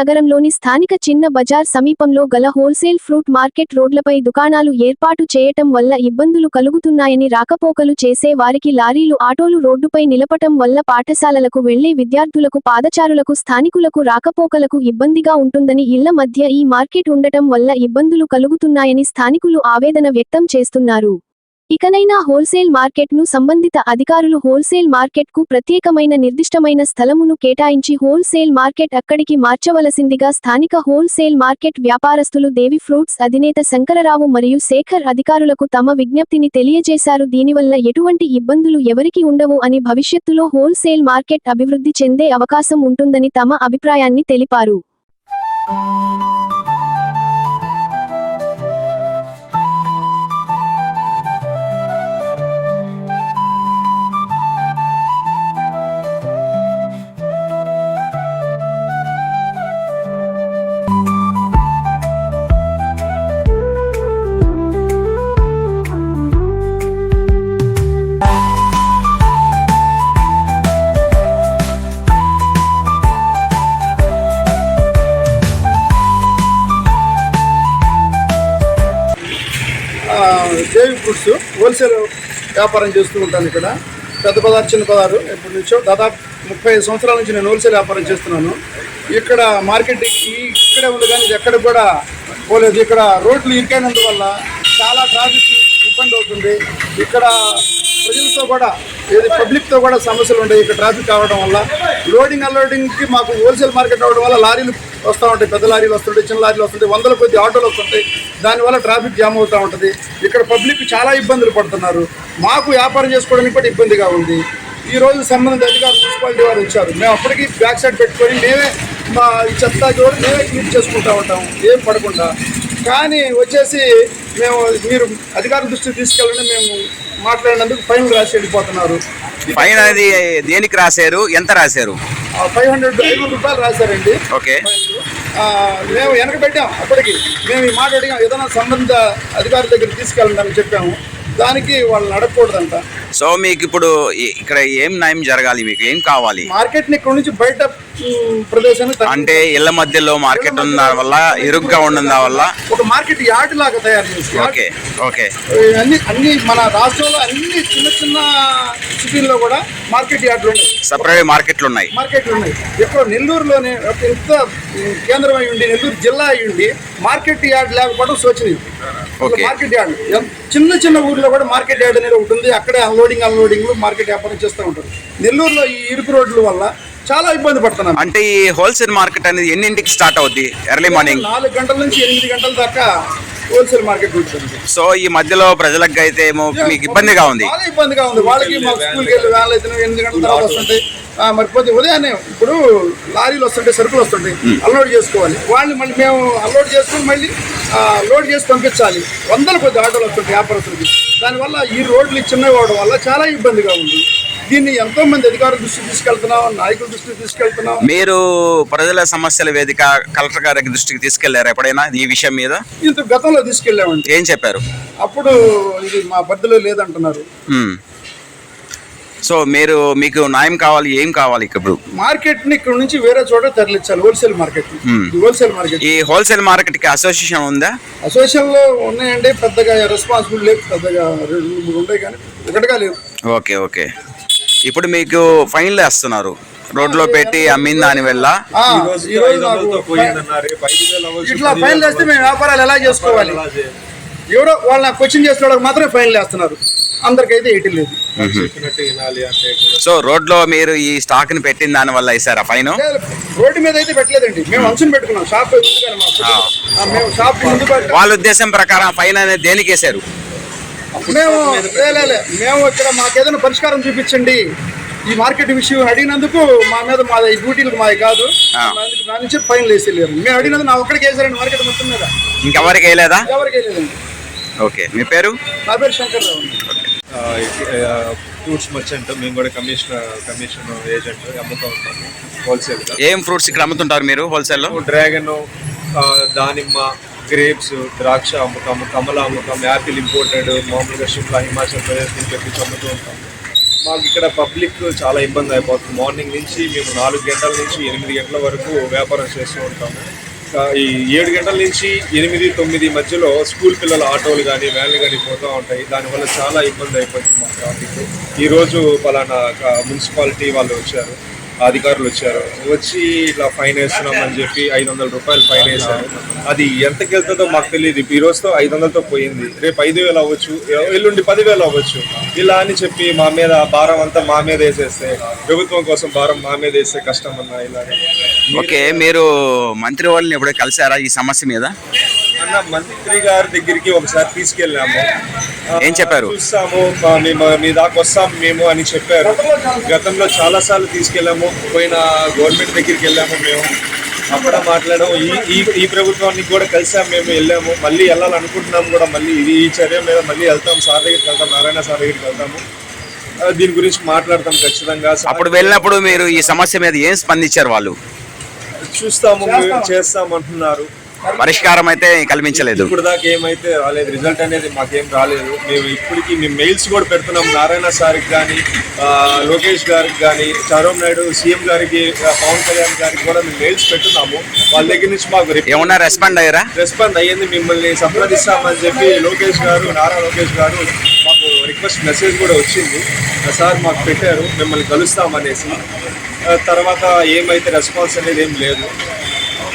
నగరంలోని స్థానిక చిన్న బజార్ సమీపంలో గల హోల్సేల్ ఫ్రూట్ మార్కెట్ రోడ్లపై దుకాణాలు ఏర్పాటు చేయటం వల్ల ఇబ్బందులు కలుగుతున్నాయని రాకపోకలు చేసే వారికి లారీలు ఆటోలు రోడ్డుపై నిలపటం వల్ల పాఠశాలలకు వెళ్ళే విద్యార్థులకు పాదచారులకు స్థానికులకు రాకపోకలకు ఇబ్బందిగా ఉంటుందని ఇళ్ళ మధ్య ఈ మార్కెట్ ఉండటం వల్ల ఇబ్బందులు కలుగుతున్నాయని స్థానికులు ఆవేదన వ్యక్తం చేస్తున్నారు. ఇకనైనా హోల్సేల్ మార్కెట్ను సంబంధిత అధికారులు హోల్సేల్ మార్కెట్కు ప్రత్యేకమైన నిర్దిష్టమైన స్థలమును కేటాయించి హోల్సేల్ మార్కెట్ అక్కడికి మార్చవలసిందిగా స్థానిక హోల్సేల్ మార్కెట్ వ్యాపారస్తులు దేవి ఫ్రూట్స్ అధినేత శంకరరావు మరియు శేఖర్ అధికారులకు తమ విజ్ఞప్తిని తెలియజేశారు. దీనివల్ల ఎటువంటి ఇబ్బందులు ఎవరికి ఉండవు అని భవిష్యత్తులో హోల్సేల్ మార్కెట్ అభివృద్ధి చెందే అవకాశం ఉంటుందని తమ అభిప్రాయాన్ని తెలిపారు. ఫుడ్స్ హోల్సేల్ వ్యాపారం చేస్తూ ఉంటాను ఇక్కడ. పెద్ద పదార్థ చిన్న పదారు ఎప్పటి నుంచో దాదాపు ముప్పై సంవత్సరాల నుంచి నేను హోల్సేల్ వ్యాపారం చేస్తున్నాను. ఇక్కడ మార్కెట్ ఇక్కడే ఉంది కానీ ఇది ఎక్కడ కూడా పోలేదు. ఇక్కడ రోడ్లు ఇరికైనందువల్ల చాలా ట్రాఫిక్ ఇబ్బంది అవుతుంది. ఇక్కడ ప్రజలతో కూడా ఏది పబ్లిక్తో కూడా సమస్యలు ఉంటాయి ఇక్కడ ట్రాఫిక్ కావడం వల్ల లోడింగ్ అన్లోడింగ్కి మాకు హోల్సేల్ మార్కెట్ అవ్వడం వల్ల లారీలు వస్తూ ఉంటాయి పెద్ద లారీలు వస్తుంటాయి చిన్న లారీలు వస్తుంటాయి వందల కొద్ది ఆటోలు వస్తుంటాయి. దానివల్ల ట్రాఫిక్ జామ్ అవుతూ ఉంటుంది. ఇక్కడ పబ్లిక్ చాలా ఇబ్బందులు పడుతున్నారు. మాకు వ్యాపారం చేసుకోవడానికి కూడా ఇబ్బందిగా ఉంది. ఈ రోజు సంబంధిత అధికారులు మున్సిపాలిటీ వారు వచ్చారు. మేము అప్పటికి బ్యాక్ సైడ్ పెట్టుకొని మేమే మా ఈ చెత్త కూడా మేమే క్లీన్ చేసుకుంటూ ఉంటాం ఏం పడకుండా. కానీ వచ్చేసి మేము మీరు అధికారుల దృష్టికి తీసుకెళ్ళండి మేము మాట్లాడినందుకు ఫైన్ రాసి వెళ్ళిపోతున్నారు. ఫైన్ అనేది దేనికి రాశారు? ఎంత రాశారు? ఫైవ్ హండ్రెడ్ ఐదు రూపాయలు రాశారండి. ఓకే. మేము వెనక పెట్టాం అప్పటికి. మేము ఈ మాట అడిగాం ఏదైనా సంబంధిత అధికారుల దగ్గర తీసుకెళ్ళండి అని చెప్పాము. దానికి వాళ్ళని అడగకూడదంట సో మీకు ఇప్పుడు ఇక్కడ ఏం న్యాయం జరగాలి మీకు? ఏం కావాలి? మార్కెట్ని ఇక్కడ నుంచి బయట తరలి- అంటే ఇళ్ళ మధ్యలో మార్కెట్ ఉన్న వల్ల ఇరుగ్గా ఉండడం వల్ల? ఒక మార్కెట్ యార్డ్ లాగా తయారు చేసి ఓకే ఓకే. అన్ని అన్ని మన రాష్ట్రంలో అన్ని చిన్న చిన్న సిటీల్లో కూడా మార్కెట్ యార్డులు ఉన్నాయి. సపరేట్ మార్కెట్లు ఉన్నాయి. మార్కెట్లు ఉన్నాయి. ఎక్కడో నెల్లూరులోనే ఉమ్, కేంద్రం అయి ఉండి నెల్లూరు జిల్లా అయి ఉండి మార్కెట్ యార్డ్ లేకపోవడం శోచనీయం. ఓకే. మార్కెట్ యార్డ్ చిన్న చిన్న ఊర్లో కూడా మార్కెట్ యార్డ్ అనేది ఉంది. అక్కడే అన్లోడింగ్ అన్లోడింగ్ మార్కెట్ వ్యాపారం చేస్తూ ఉంటారు. నెల్లూరులో ఈ ఇరుకు రోడ్ల వల్ల చాలా ఇబ్బంది పడుతున్నాం. అంటే ఈ హోల్సేల్ మార్కెట్ అనేది ఎన్నింటికి స్టార్ట్ అవుద్ది? ఎర్లీ మార్నింగ్ నాలుగు గంటల నుంచి ఎనిమిది గంటల దాకా హోల్సేల్ మార్కెట్ ఉంటుంది సో ఈ మధ్యలో ప్రజలకు అయితే ఏమో మీకు ఇబ్బందిగా ఉంది. చాలా ఇబ్బందిగా ఉంది. వాళ్ళకి మాకు స్కూల్కి వెళ్ళి వ్యాన్లు అయితే ఎనిమిది గంటల తర్వాత వస్తుంటాయి. మరి పోతే ఉదయాన్నే ఇప్పుడు లారీలు వస్తుంటాయి సరుకులు వస్తుంటాయి. అన్లోడ్ చేసుకోవాలి. వాళ్ళని మళ్ళీ మేము అన్లోడ్ చేసుకుని మళ్ళీ లోడ్ చేసి పంపించాలి. వందల కొద్ది ఆటోలు వస్తుంటాయి వ్యాపారస్తులకి. దానివల్ల ఈ రోడ్లు చిన్నవి అవడం వల్ల చాలా ఇబ్బందిగా ఉంది. దీన్ని ఎంతో మంది అధికారుల దృష్టికి తీసుకెళ్తున్నాం నాయకుల దృష్టికి తీసుకెళ్తున్నాం. మీరు ప్రజల సమస్యల వేదిక కలెక్టర్ గారి దృష్టికి తీసుకెళ్ళారు ఎప్పుడైనా ఈ విషయం మీద? ఇంత గతంలో తీసుకెళ్ళామండి. ఏం చెప్పారు? అప్పుడు ఇది మా బద్దలో లేదంటున్నారు. సో మీరు మీకు న్యాయం కావాలి ఏం కావాలి ఇప్పుడు? మార్కెట్ని ఇక్కడ నుంచి వేరే చోట తరలించాలి హోల్సేల్ మార్కెట్. Wholesale market. ఈ హోల్సేల్ మార్కెట్కి అసోసియేషన్ ఉందా? అసోసియేషన్లో ఉన్నాయండి పెద్దగా రెస్పాన్సిబుల్ లేవు పెద్దగా రెండు మూడు ఉంటాయి కానీ ఒకటిగా లేవు ఓకే ఓకే. ఇప్పుడు మీకు ఫైన్లు వేస్తున్నారు రోడ్లో పెట్టి అమ్మిన దాని వల్ల. నాకు ఇట్లా ఫైన్ వేస్తే మేము వ్యాపారాలు ఎలా చేసుకోవాలి? ఎవరో వాళ్ళ క్వశ్చన్ చేసిన వాళ్ళకి మాత్రమే ఫైన్ వేస్తున్నారు అందరికైతే ఎయిటీ లేదు. సో రోడ్లో మీరు ఈ స్టాక్ని పెట్టిన దాని వల్ల వేసారా ఫైన్? రోడ్డు మీద అయితే పెట్టలేదండి. మేము అంచుని పెట్టుకున్నాం. షాప్ ఉంది కానీ మాకు. ఆ, మేము షాప్ వాళ్ళ ఉద్దేశం ప్రకారం ఫైన్ అనేది దేనికి వేశారు? మేము లే, లే, లే. మేము ఇక్కడ మాకు ఏదైనా పరిష్కారం చూపించండి. ఈ మార్కెట్ విషయం అడిగినందుకు మా మీద మా డ్యూటీలకు మాది కాదు. ఆ. అందుకు నా నుంచి ఫైన్ వేసేలేరు మేము అడిగినందుకు నా ఒక్కడికి వేసారండి మార్కెట్ మొత్తం మీద. ఇంకెవరికి వేయలేదా? ఎవరికి వేయలేదండి. ఓకే. మీ పేరు? నా పేరు శంకర్ రావు. ఫ్రూట్స్ మర్చెంట్ మేము కూడా కమిషనర్ కమిషన్ ఏజెంట్ అమ్ముతూ ఉంటాము. హోల్సేల్గా ఏం ఫ్రూట్స్ ఇక్కడ అమ్ముతుంటారు మీరు హోల్సేల్లో డ్రాగన్ దానిమ్మ గ్రేప్స్ ద్రాక్ష అమ్ముతాము కమల అమ్ముతాము యాపిల్ ఇంపోర్టెడ్ మామూలుగా షిమ్లా హిమాచల్ ప్రదేశ్ నుంచి తెప్పించి అమ్ముతూ ఉంటాము మాకు ఇక్కడ పబ్లిక్ చాలా ఇబ్బంది అయిపోతుంది. మార్నింగ్ నుంచి మేము నాలుగు గంటల నుంచి ఎనిమిది గంటల వరకు వ్యాపారం చేస్తూ ఉంటాము. ఈ ఏడు గంటల నుంచి ఎనిమిది తొమ్మిది మధ్యలో స్కూల్ పిల్లల ఆటోలు కానీ వ్యాన్లు కానీ పోతూ ఉంటాయి. దానివల్ల చాలా ఇబ్బంది అయిపోతుంది మా ట్రాఫిక్ ఈరోజు పలానా మున్సిపాలిటీ వాళ్ళు వచ్చారు. అధికారులు వచ్చారు. వచ్చి ఇట్లా ఫైన్ వేస్తున్నామని చెప్పి ఐదు వందల రూపాయలు ఫైన్ వేశారు. అది ఎంతకి వెళ్తుందో మాకు తెలియదు. ఈ రోజుతో ఐదు వందలతో పోయింది. రేపు ఐదు వేలు అవ్వచ్చు. ఎల్లుండి పదివేలు అవ్వచ్చు. ఇలా అని చెప్పి మా మీద భారం అంతా మా మీద వేసేస్తే ప్రభుత్వం కోసం భారం మా మీద వేస్తే కష్టం అన్న ఇలాగా. ఓకే మీరు మంత్రి వాళ్ళని ఎప్పుడో కలిసారా ఈ సమస్య మీద? అన్న మంత్రి గారి దగ్గరికి ఒకసారి తీసుకెళ్ళాము. ఏం చెప్పారు? చూస్తాము మా- దాకా వస్తాం మేము అని చెప్పారు. గతంలో చాలా సార్లు తీసుకెళ్ళాము. పోయిన గవర్నమెంట్ దగ్గరికి వెళ్ళాము మేము. అక్కడ మాట్లాడాము. ఈ ఈ ప్రభుత్వానికి కూడా కలిసాం మేము వెళ్ళాము. మళ్ళీ వెళ్ళాలనుకుంటున్నాము కూడా మళ్ళీ ఇది ఈ చర్య మీద మళ్ళీ వెళ్తాం. సార్ దగ్గరికి వెళ్తాం. నారాయణ సార్ దగ్గరికి వెళ్తాము. దీని గురించి మాట్లాడతాం ఖచ్చితంగా. అప్పుడు వెళ్ళినప్పుడు మీరు ఈ సమస్య మీద ఏం స్పందించారు వాళ్ళు? చూస్తాము చేస్తాం అంటున్నారు. పరిష్కారం అయితే కల్పించలేదు. ఇప్పుడు దాకా ఏమైతే రాలేదు రిజల్ట్ అనేది మాకేం రాలేదు. మేము ఇప్పటికి మేము మెయిల్స్ కూడా పెడుతున్నాం. నారాయణ సార్కి కానీ లోకేష్ గారికి కానీ చంద్రబాబు నాయుడు సీఎం గారికి పవన్ కళ్యాణ్ గారికి కూడా మేము మెయిల్స్ పెట్టున్నాము వాళ్ళ దగ్గర నుంచి మాకు ఏమన్నా రెస్పాండ్ అయ్యారా? రెస్పాండ్ అయ్యింది. మిమ్మల్ని సంప్రదిస్తామని చెప్పి లోకేష్ గారు నారా లోకేష్ గారు మాకు రిక్వెస్ట్ మెసేజ్ కూడా వచ్చింది. ఆ, సార్ మాకు పెట్టారు. మిమ్మల్ని కలుస్తామనేసి. తర్వాత ఏమైతే రెస్పాన్స్ అనేది ఏం లేదు.